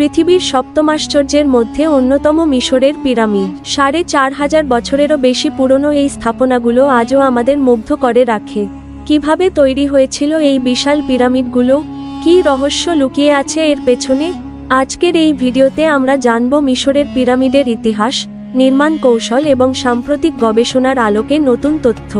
পৃথিবীর সপ্তমাশ্চর্যের মধ্যে অন্যতম মিশরের পিরামিড। সাড়ে চার হাজার বছরেরও বেশি পুরনো এই স্থাপনাগুলো আজও আমাদের মুগ্ধ করে রাখে। কীভাবে তৈরি হয়েছিল এই বিশাল পিরামিডগুলো? কী রহস্য লুকিয়ে আছে এর পেছনে? আজকের এই ভিডিওতে আমরা জানব মিশরের পিরামিডের ইতিহাস, নির্মাণ কৌশল এবং সাম্প্রতিক গবেষণার আলোকে নতুন তথ্য।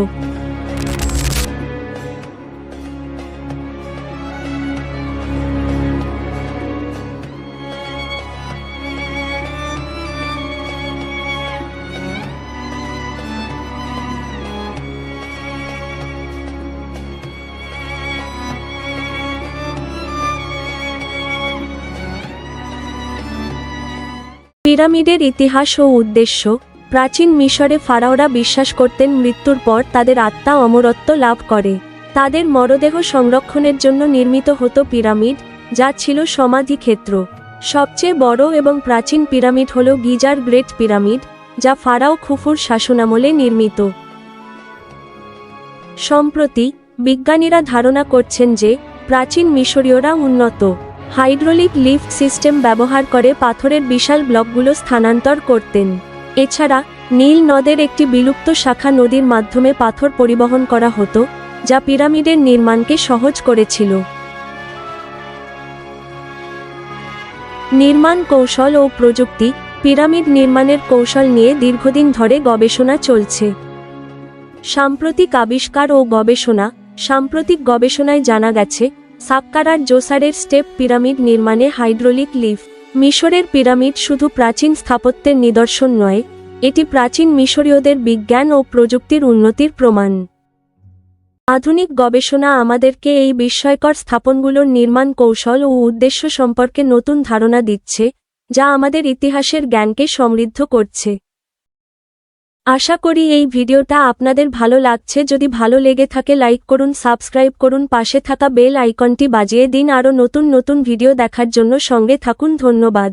পিরামিডের ইতিহাস ও উদ্দেশ্য, প্রাচীন মিশরে ফারাওরা বিশ্বাস করতেন মৃত্যুর পর তাদের আত্মা অমরত্ব লাভ করে। তাদের মরদেহ সংরক্ষণের জন্য নির্মিত হতো পিরামিড, যা ছিল সমাধি ক্ষেত্র সবচেয়ে বড় এবং প্রাচীন পিরামিড হল গিজার গ্রেট পিরামিড, যা ফারাও খুফুর শাসনামলে নির্মিত। সম্প্রতি, বিজ্ঞানীরা ধারণা করছেন যে, প্রাচীন মিশরীয়রা উন্নত। হাইড্রোলিক লিফট সিস্টেম ব্যবহার করে পাথরের বিশাল ব্লকগুলো স্থানান্তর করতেন। এছাড়া নীল নদের একটি বিলুপ্ত শাখা নদীর মাধ্যমে পাথর পরিবহন করা হতো, যা পিরামিডের নির্মাণকে সহজ করেছিল। নির্মাণ কৌশল ও প্রযুক্তি পিরামিড নির্মাণের কৌশল নিয়ে দীর্ঘদিন ধরে গবেষণা চলছে। সাম্প্রতিক আবিষ্কার ও গবেষণা সাম্প্রতিক গবেষণায় জানা গেছে সাক্কারার জোসারের স্টেপ পিরামিড নির্মাণে হাইড্রোলিক লিফ। মিশরের পিরামিড শুধু প্রাচীন স্থাপত্যের নিদর্শন নয়, এটি প্রাচীন মিশরীয়দের বিজ্ঞান ও প্রযুক্তির উন্নতির প্রমাণ। আধুনিক গবেষণা আমাদেরকে এই বিস্ময়কর স্থাপনগুলোর নির্মাণ কৌশল ও উদ্দেশ্য সম্পর্কে নতুন ধারণা দিচ্ছে, যা আমাদের ইতিহাসের জ্ঞানকে সমৃদ্ধ করছে। আশা করি এই ভিডিওটা আপনাদের ভালো লাগছে। যদি ভালো লেগে থাকে, লাইক করুন, সাবস্ক্রাইব করুন, পাশে থাকা বেল আইকনটি বাজিয়ে দিন। আরও নতুন নতুন ভিডিও দেখার জন্য সঙ্গে থাকুন। ধন্যবাদ।